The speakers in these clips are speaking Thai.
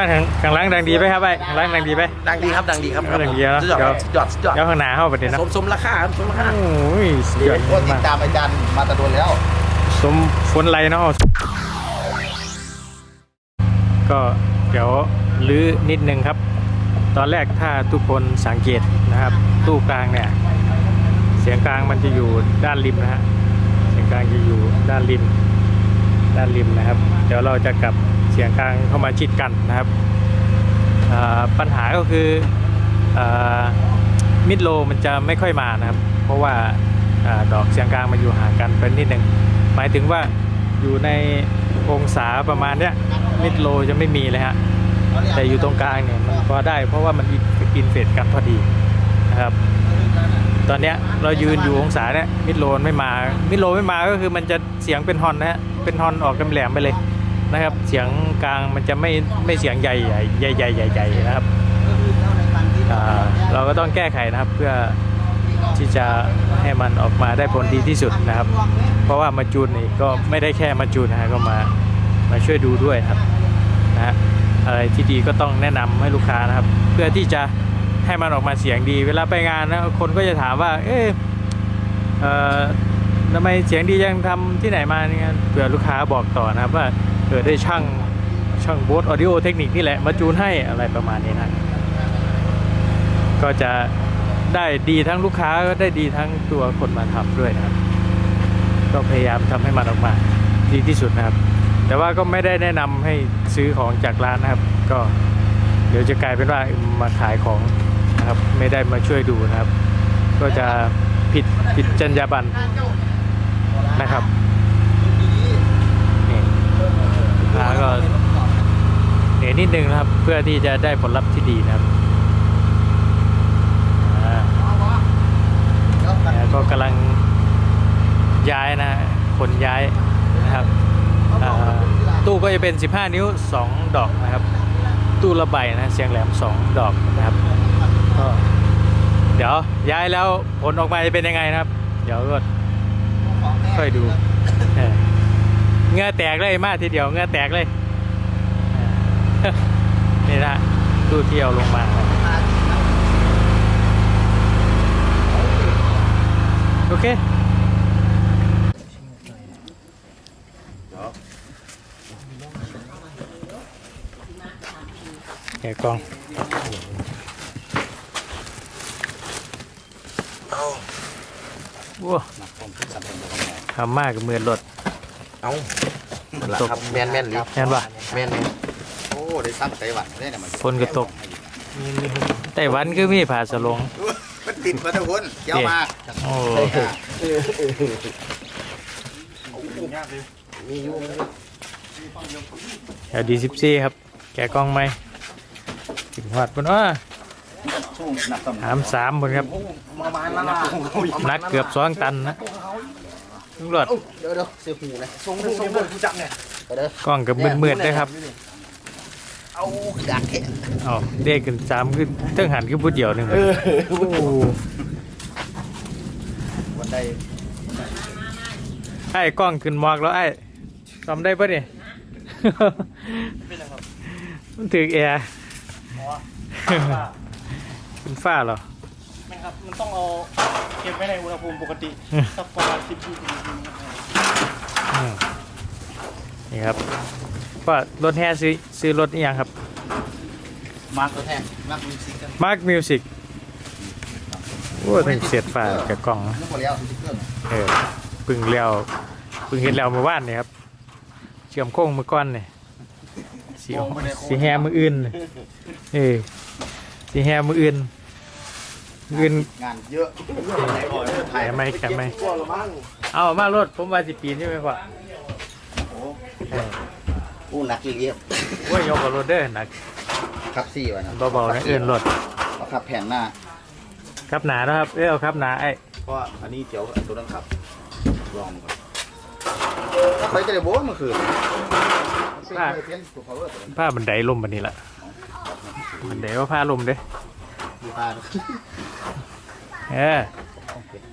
บ้านข้างข้างหล่างดังดีไหมครับไอ้ข้างหล่างดังดีไหมดังดีครับดังดีครับดังดีนะสุดยอดเดี๋ยวสุดยอดสุดยอดเดี๋ยวข้างหน้าเข้าไปเดี๋ยวนะสมสมราคาครับสมราคาโอ้ยสุดยอดก็ติมาดกตามอาจารย์มาตะโดนแล้ว สมฝนไรเนาะก็เดี๋ยวลื้อนิดนึงครับ ตอนแรกถ้าทุกคนสังเกตนะครับ ตู้กลางเนี่ย เสียงกลางมันจะอยู่ด้านริมนะฮะเสียงกลางจะอยู่ด้านริม ด้านริมนะครับ เดี๋ยวเราจะกลับ เสียงกลางเข้ามาชิดกันนะครับปัญหาก็คือมิดโลมันจะไม่ค่อยมานะครับ เพราะว่าดอกเสียงกลางมันอยู่ห่างกันเป็นนิดหนึ่งหมายถึงว่าอยู่ในองศาประมาณเนี้ยมิดโลจะไม่มีเลยฮะแต่อยู่ตรงกลางเนี่ยมันพอได้เพราะว่ามันอินเฟดกันพอดีนะครับ ตอนเนี้ยเรายืนอยู่องศาเนี่ยมิดโลไม่มามิดโลไม่มาก็คือมันจะเสียงเป็นฮอนนะฮะเป็นฮอนออกแหลมๆไปเลย นะครับ เสียงกลางมันจะไม่ไม่เสียงใหญ่ใหญ่ใหญ่ใหญ่ใหญ่ใหญนะครับเราก็ต้องแก้ไขนะครับเพื่อที่จะให้มันออกมาได้ผลดีที่สุดนะครับ เพราะว่ามาจูนนี่ก็ไม่ได้แค่มาจูนนะฮะก็มามาช่วยดูด้วยครับนะฮะอะไรที่ดีก็ต้องแนะนำให้ลูกค้านะครับ เพื่อที่จะให้มันออกมาเสียงดี เวลาไปงานนะคนก็จะถามว่า เอ๊ะเอ่อทำไมเสียงดียังทำที่ไหนมาเนี่ยเผื่อลูกค้าบอกต่อนะครับว่า เออได้ช่างช่างโบสออดิโอเทคนิคนี่แหละมาจูนให้อะไรประมาณนี้นะ ก็จะได้ดีทั้งลูกค้าก็ได้ดีทั้งตัวคนมาทำด้วยนะครับ ก็พยายามทำให้มันออกมาดีที่สุดนะครับ แต่ว่าก็ไม่ได้แนะนำให้ซื้อของจากร้านนะครับ ก็เดี๋ยวจะกลายเป็นว่ามาขายของนะครับ ไม่ได้มาช่วยดูนะครับ ก็จะผิดผิดจรรยาบรรณนะครับนี่ ลูกค้าก็เหนื่อยนิดนึงนะครับ เพื่อที่จะได้ผลลัพธ์ที่ดีนะครับอ่าแล้วก็กำลังย้ายนะคนย้ายนะครับอ่าตู้ก็จะเป็น 15 นิ้ว 2 ดอกนะครับ ตู้ระบายนะเสียงแหลม 2 ดอกนะครับก็เดี๋ยวย้ายแล้วผลออกมาจะเป็นยังไงนะครับ เดี๋ยวก็ค่อยดู เออเหงื่อแตกเลยมากทีเดียวเหงื่อแตกเลยเออนี่นะตู้เที่ยวลงมานะครับโอเคแกะกล้องว้าทำมากกับมือรถ เอ้าตกครับแมนแมนหรือแม่นปะ แมนแม่นโอ้ได้ซ้ำไต้หวันได้เนี่ยมันฝนก็ตก ไต้หวันคือมีผ่าสลง มันติดมาทุกคนเกี่ยวมาโอ้มีอยู่แถวดีสิบสี่ครับ แกะกล้องไหมถึงหอดบนว่าถามสามบนครับมาบ้านละล่ะนักเกือบสองตันนะ ตำรวจเดี๋ยวเดี๋ยวเสียหูนะส่งส่งบนกูจับเนี่ยไปเด้อกล้องกับมืดๆด้วยครับเอาดักแค่อ๋อเด็กขึ้นสามขึ้นเทิงหันขึ้นผู้เดียวหนึ่งเออโอ้วันใดไอ้กล้องขึ้นหมอกแล้วไอ้ทำได้ปะเนี่ยมันถือแอร์เป็นฝ้าเหรอ ไม่ครับ มันต้องเอาเก็บไว้ในอุณหภูมิปกติอืมสักประมาณสิบยี่สิบนาทีอืมนี่ครับว่ารถแห่ซื้อซื้อรถนี่ยังครับ มาร์กตัวแทนมาร์กมิวสิกกัน Mark Music โอ้ถึงเสียดฝ้ากับกล้องนะนึกหมดแล้วสติ๊กเกอร์เออเพึ่งเลี้ยวเพึ่งเห็นแล้วเมื่อวานนี่ครับ เชื่อมโค้งมือก้อนนี่สีสีแฮมืออื่นนี่เออสีแฮมืออื่น มืออื่นงานเยอะไหนก่อนถ่ายแขนไหมแขนไหมตัวละมั้งเอามารถผมว่าสิปีนใช่ไหมพ่อเอออู้หนักอีกเยอะโอ้ยยกกับรถเด้อหนักครับสี่วันนะเบาๆนะเอื่นรถเอาขับแผ่นหน้า ครับหนานะครับเอ้ยเอาครับหนาไอ้เพราะว่าอันนี้เดี๋ยวตัวนั้นขับ ลองก่อนถ้าใครจะได้โบ้เมื่อคืนผ้าผ้าบันไดลมบันนี้ละบันไดว่าผ้าลมเด้ อดูผ้าดูเออ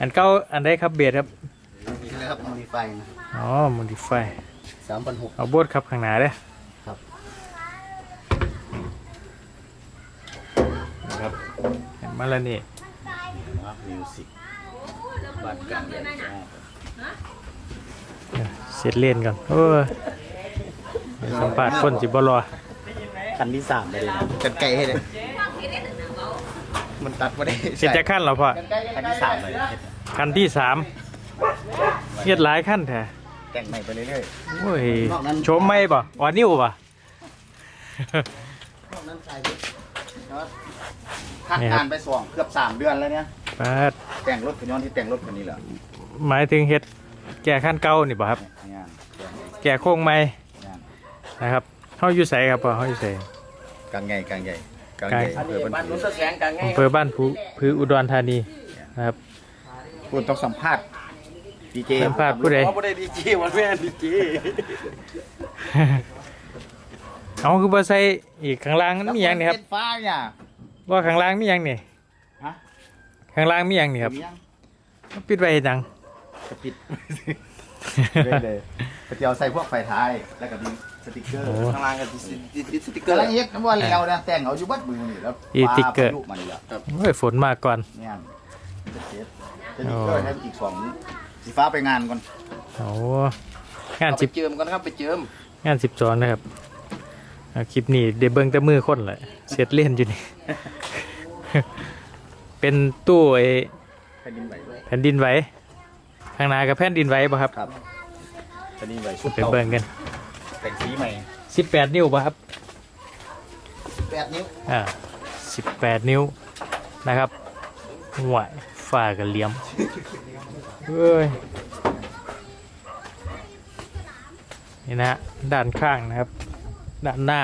อันเก้าอันใดครับเบียดครับนี่นะครับมันมีไฟนะอ๋อมันดีไฟสามพันหกเอาโบดครับข้างหน้าเด้อครับนครับมาแล้วนี่มิวสิกบ้านกลางแดดจ้าเสร็จเล่นกันโอ้ยสัมภาษณ์คนสิบ่รอคันที่สามไปเลยนะกันไกลให้เลย มันตัดมาได้เสร็จจะขั้นแล้วพ่อคันที่สามเลยขั้นที่สามเฮ็ดหลายขั้นแท้แต่งใหม่ไปเรื่อยโอ้ยชมไม่ป่ะอ่อนนิ้วป่ะๆนอกนั้นใส่พักงานไปสองเกือบสามเดือนแล้วเนี่ยปาดแต่งรถขย้อนที่แต่งรถคันนี้แหละหมายถึงเฮ็ดแก่ขั้นเก่านี่ป่ะครับงานแก่โค้งใหม่งานนะครับเฮาอยู่ไสครับพ่อเฮาอยู่ไสกลางใหญ่กลางใหญ่ กลางกลางใหญ่อันนี้อำเภอบ้าบ้านนนุ้ผืนอตะแสงกันไงอำเภอบ้านผือผืออุดรธานีนะครับคุณต้องสัมภาษณ์ดีเจสัมภาษณ์ผู้ใดเขาไม่ได้ดีจีวันแม่ดีจีเอาคือบ่ใส่อีกข้างล่างมันมีหยังนี่ครับ เป็นฟ้าเนี่ยว่าข้างล่างมีหยังนี่ฮะข้างล่างมีหยังนี่ครับมียังปิดไว้เฮ็ดหยังจะปิดเลยเลยเดี๋ยวใส่พวกไฟท้ายแล้วก็มี สติกเกอร์โอ้ข้างล่างกันติดสติ๊กเกอก็ร์แล้วเฮ็ดน้ำว่าแล้วนะแต่งเอาอยู่บัดมือนี่แล้วอีติ๊กเกอร์ฟ้าพายุมานี่แหละโอ้ยฝนมาก่อนเนี่ยจะเซ็ตสติกเกอร์ให้อีกสองสีฟ้าไปงานก่อนโอ้งานเอาไปสิบเจิมกันครับไปเจิมงานสิบสองนะครับอ่าคลิปนี้เดเบิงแต่มือคนแหละเสร็จเล่นอยู่นี่ เป็นตู้ไอ้แผ่นดินไหวแผ่นดินไหวข้างหน้ากับแผ่นดินไหวป่ะครับครับแผ่นดินไหวสุดไปเก่าเบิ่งกัน แต่งสีใหม่สิบแปดนิ้วป่ะครับแปดนิ้วอ่าสิบแปดนิ้วนะครับไหวฝ่ากับเหลี่ยมเฮ้ยนี่นะฮะด้านข้างนะครับ ด้านหน้า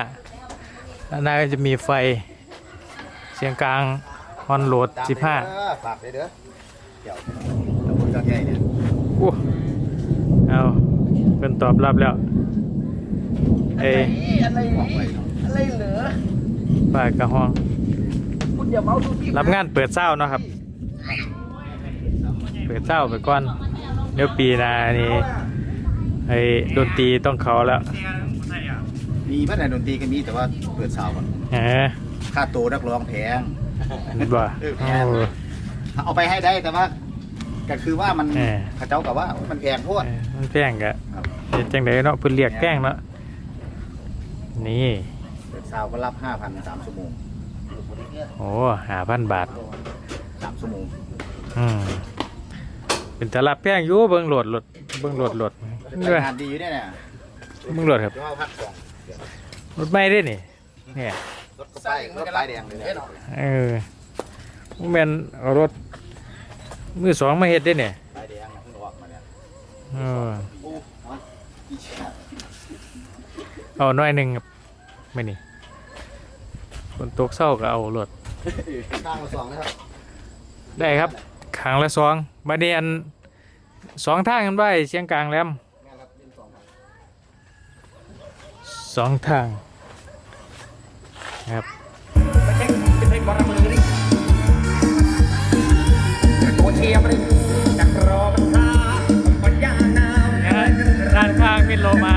ด้านหน้าก็จะมีไฟเสียงกลางฮอนโหลดตามสิบห้าไปเด้อฝากเลยเด้อเดี๋ยวตำบลกลางใหญ่เนี่ยโอ้เอาเป็นตอบรับแล้ว เอ้ยอะไรบอกไว้เนาะอะไรเหลือปากกระห้อง คุณอย่าเมาทุกทีรับงานเปิดเศร้าเนาะครับ เปิดเศร้าไปก่อนเดี๋ยวปีหน้านี่ไอ้ดนตรีต้องเขาแล้วมีบ้านไหนดนตรีก็มีแต่ว่าเปิดสาวก่อนเออค่าตัวนักร้องแพงนี่บ่เออแพโอ้งเอาไปให้ได้แต่ว่าก็คือว่ามันเออเขาเจ้ากับว่ามันแพงโพดเออมันแพงกะครับเฮ็ดจังไดเนาะเพิ่นเรียกแพงเนาะ นี่เปิดสาวก็รับห้าพันสามชั่วโมงโอ้หาพันบาทสามชั่วโมงอืมเป็นตลับแพงอยู่เบิ่งโหลดโหลดเบิ่งโหลดโหลดแต่เด้องานดีอยู่เนี่ยเนี่ยเบิ่งโหลดครับเดี๋ยวเอาพักสองรถไม่ได้นี่เนี่ยรถก็ป้ายรถป้ายแดงเลยเนี่ยเออแม่นเอารถมือสองมาเฮ็ดได้เนี่ยป้ายแดงเพิ่งออกมาเนี่ยเออโอ้เอาอีเชี่ยเอาหน่อยหนึ่งครับ ไม่นี่คนตกเศร้าก็เอารถตั้งมาสองนะครับได้ครับขางละสองมาเดียนสองทางกันไว้เชียงกลางแหลมงานรับเป็นสองพันสองทางนะครับเป็นเพลงบอลมือนี่ตัวเชียร์มันจักรอมันท่าปัญญาหนาว นะฮะด้านข้างมิดโลมา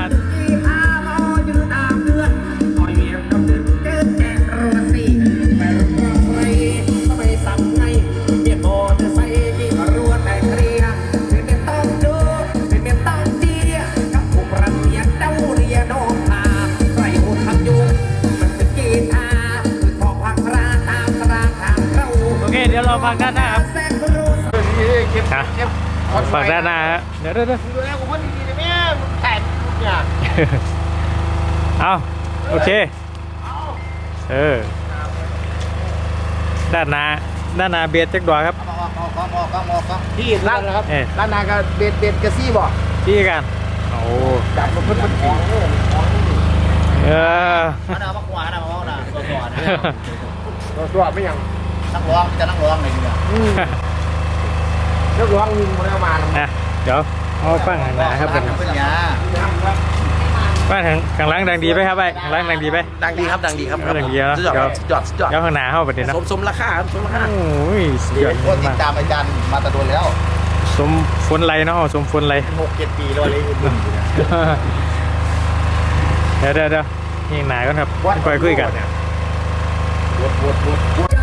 เดี๋ยวเดี๋ยวเดี๋ยวดูแลผมว่าดีๆนะแม่แตกทุกอย่างเอาโอเค เออ ด้านหน้าด้านหน้าเบียดจักดอกครับเอามาออกออกออกออกออกออกที่ร้านนะครับเอ๊ะร้านนาก็เบ็ดเบ็ดกระซี่บ่ที่กันโอ้จับมันเพิ่นเพิ่นของโอ้ของเอออันนั้นเอามาขวานะมาเอาน่ะตัวก่อนนะตัวตัวไม่ยังนักร้องจะนักร้องเลยเนี่ยเรื่องร้องยิงมาแล้วมานะเดี๋ยว เอาฟังข้างหน้าครับเป็นเป็นยาฟังข้างข้างหล่างดังดีไหมครับไอ้ข้างหล่างดังดีไหมดังดีครับดังดีครับดังดีนะสุดยอดเดี๋ยวสุดยอดสุดยอดเดี๋ยวข้างหน้าเข้าไปเดี๋ยวนะสมสมราคาครับสมราคาโอ้ยสุดยอดคนติมาดกตามอาจารย์มาตะโดนแล้วสมฝนไรเนาะสมฝนไรหกเจ็ดปีแล้วเลยอุ่นๆอยู่เนี่ยเดี๋ยวเดี๋ยวเดี๋ยวยิงหนาก่อนครับค่อยคุยกัน วดวดวดวด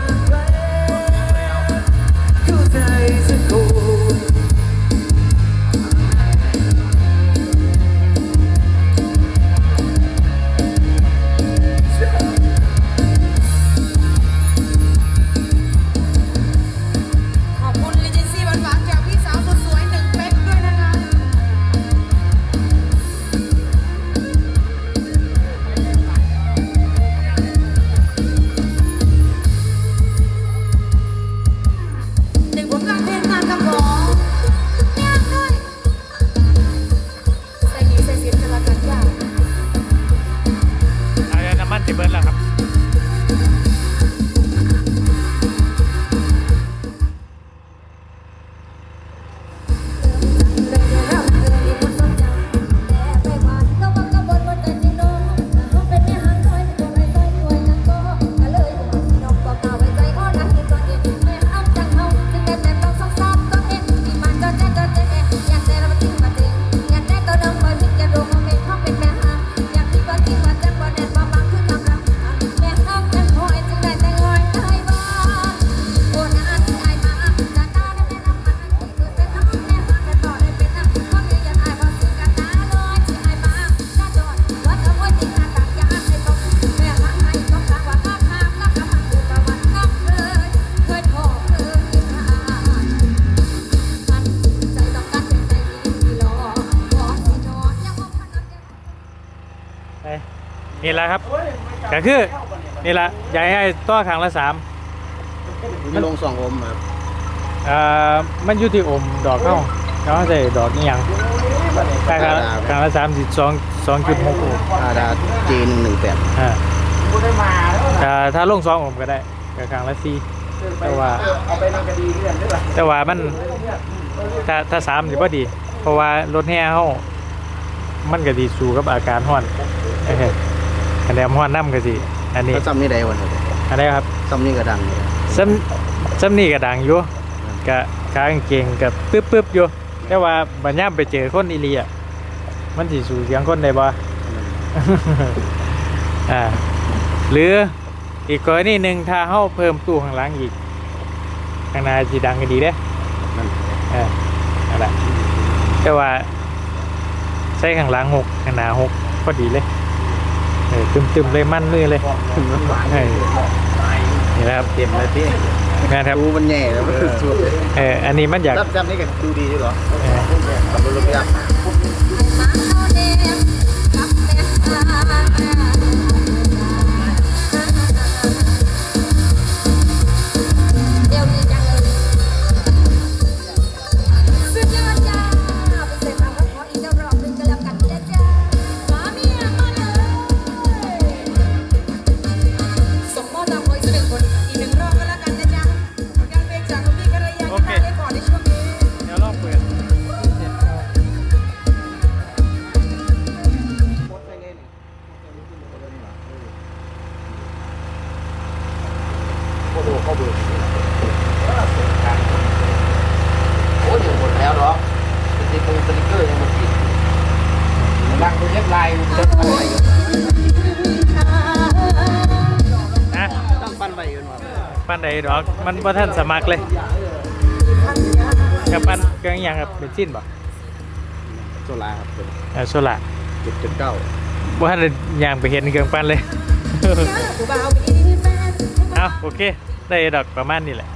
ละครับก็คือนี่แหละอยากให้ต่อครั้งละสามมีลงสองอมครับเอ่อมันอยู่ที่อมดอกเข้าเขาใส่ดอกนี่ยังครั้งละครั้งละสามสิบสองสองจุดหกอมอาดาจีหนึ่งหนึ่งแปดอ่าถ้าถ้าลงสองอมก็ได้ก็ครั้งละสี่แต่ว่าแต่ว่ามันถ้าถ้าสามสิบ่ดี เพราะว่ารถแห่เฮามันก็ดีสู้กับอาการฮ้อนเอ้ย คะแนนฮ้อนน้ำก็สิอันนี้แล้วซ้ำนี่ได้วันครับอันนี้ครับซ้ำนี่ก็ดังเลยซ้ำซ้ำนี่ก็ดังอยู่กะกางเกงกับปึ๊บปึ๊บอยู่แต่ว่าบัดยามไปเจอคนอีหลีอะมันสิสู้เสียงคนได้บ่อ่าหรืออีกกรณีหนึ่งถ้าเฮาเพิ่มตู้ข้างหลังอีกข้างหน้าสิดังก็ดีเด้นั่นเออนั่นแหละแต่ว่าใส่ข้างหลังหกข้างหน้าหกพอดีเลย เออตึมๆเลยมั่นมือเลยเออนี่แหละครับเต็มเลยพี่นะครับดูมันแย่แล้วมันสุดเลยเอออันนี้มันอยากซ้ำซ้ำนี่ก็ดูดีอยู่เหรอเออขับรถรถยักายเล็บปันใบอยู่นะตั้งปันใบอยู่หน่อยปั้นใดดอกมันบ่ทันสมัครเลยกับปั้นเครื่องอหยังครับเป็นชิ้นบ่โซลาครับเป็นเออโซล่าเจ็ดจุดเก้าบ่ทันได้ย่างไปเห็นเครื่องปั้นเลยเอาโอเค ได้ดอกประมาณนี้แหละ